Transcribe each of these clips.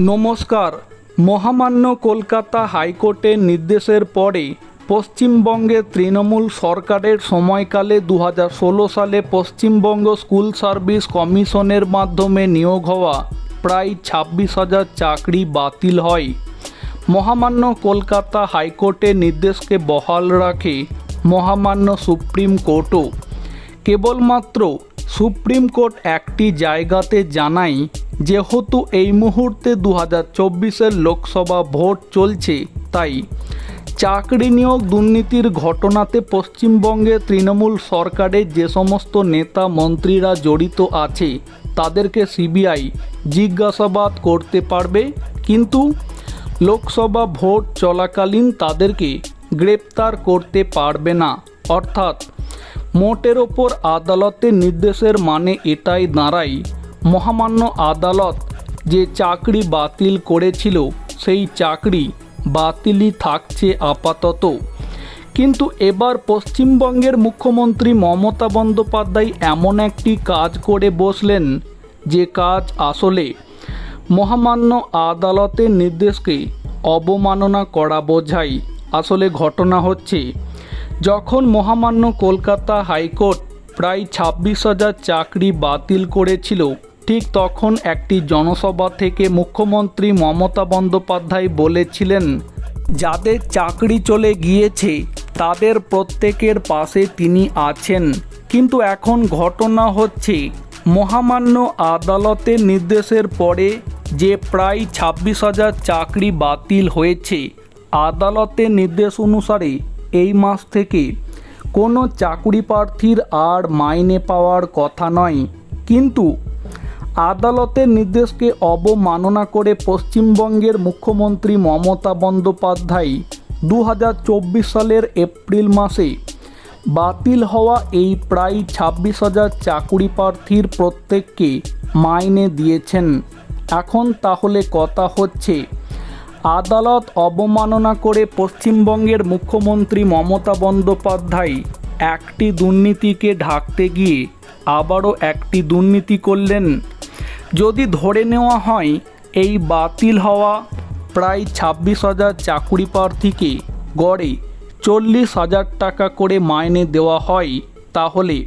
নমস্কার। মহামান্য কলকাতা হাইকোর্টের নির্দেশের পরে পশ্চিমবঙ্গের তৃণমূল সরকারের সময়কালে দু হাজার ষোলো সালে পশ্চিমবঙ্গ স্কুল সার্ভিস কমিশনের মাধ্যমে নিয়োগ হওয়া প্রায় ছাব্বিশ হাজার চাকরি বাতিল হয়। মহামান্য কলকাতা হাইকোর্টের নির্দেশকে বহাল রাখে মহামান্য সুপ্রিম কোর্টও। কেবলমাত্র সুপ্রিম কোর্ট একটি জায়গাতে জানায় যেহেতু এই মুহূর্তে দু হাজার চব্বিশের লোকসভা ভোট চলছে, তাই চাকরি নিয়োগ দুর্নীতির ঘটনাতে পশ্চিমবঙ্গের তৃণমূল সরকারের যে সমস্ত নেতা মন্ত্রীরা জড়িত আছে, তাদেরকে সিবিআই জিজ্ঞাসাবাদ করতে পারবে। কিন্তু লোকসভা ভোট চলাকালীন তাদেরকে গ্রেপ্তার করতে পারবে না। অর্থাৎ, মোটের ওপর আদালতের নির্দেশের মানে এটাই দাঁড়ায় মহামান্য আদালত যে চাকরি বাতিল করেছিল, সেই চাকরি বাতিলই থাকছে আপাতত। কিন্তু এবার পশ্চিমবঙ্গের মুখ্যমন্ত্রী মমতা বন্দ্যোপাধ্যায় এমন একটি কাজ করে বসলেন, যে কাজ আসলে মহামান্য আদালতের নির্দেশকে অবমাননা করা বোঝাই আসলে ঘটনা হচ্ছে, যখন মহামান্য কলকাতা হাইকোর্ট প্রায় ছাব্বিশ হাজার চাকরি বাতিল করেছিল ঠিক তখন একটি জনসভা থেকে মুখ্যমন্ত্রী মমতা বন্দ্যোপাধ্যায় বলেছিলেন, যাদের চাকরি চলে গিয়েছে, তাদের প্রত্যেকের পাশে তিনি আছেন। কিন্তু এখন ঘটনা হচ্ছে, মহামান্য আদালতের নির্দেশের পরে যে প্রায় ছাব্বিশ হাজার চাকরি বাতিল হয়েছে, আদালতের নির্দেশ অনুসারে এই মাস থেকে কোনো চাকুরি প্রার্থীর আর মাইনে পাওয়ার কথা নয়। কিন্তু আদালতের নির্দেশকে অবমাননা করে পশ্চিমবঙ্গের মুখ্যমন্ত্রী মমতা বন্দ্যোপাধ্যায় দু হাজার চব্বিশ সালের এপ্রিল মাসে বাতিল হওয়া এই প্রায় ছাব্বিশ হাজার চাকুরি প্রার্থীর প্রত্যেককে মাইনে দিয়েছেন। এখন তাহলে কথা হচ্ছে, আদালত অবমাননা করে পশ্চিমবঙ্গের মুখ্যমন্ত্রী মমতা বন্দ্যোপাধ্যায় একটি দুর্নীতিকে ঢাকতে গিয়ে আবারও একটি দুর্নীতি করলেন যদি ধরে নেওয়া হয়, এই বাতিল হওয়া প্রায় ছাব্বিশ হাজার চাকুরি প্রার্থীকে গড়ে চল্লিশ হাজার টাকা করে মাইনে দেওয়া হয়, তাহলে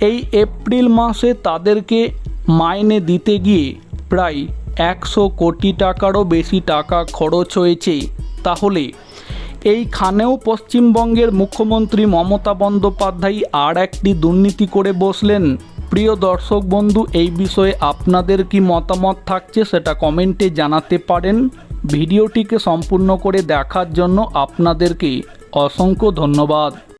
এই এপ্রিল মাসে তাদেরকে মাইনে দিতে গিয়ে প্রায় একশো কোটি টাকারও বেশি টাকা খরচ হয়েছে। তাহলে এইখানেও পশ্চিমবঙ্গের মুখ্যমন্ত্রী মমতা বন্দ্যোপাধ্যায় আর একটি দুর্নীতি করে বসলেন। প্রিয় দর্শক বন্ধু, এই বিষয়ে আপনাদের কি মতামত থাকছে সেটা কমেন্টে জানাতে পারেন। ভিডিওটিকে সম্পূর্ণ করে দেখার জন্য আপনাদেরকে অসংখ্য ধন্যবাদ।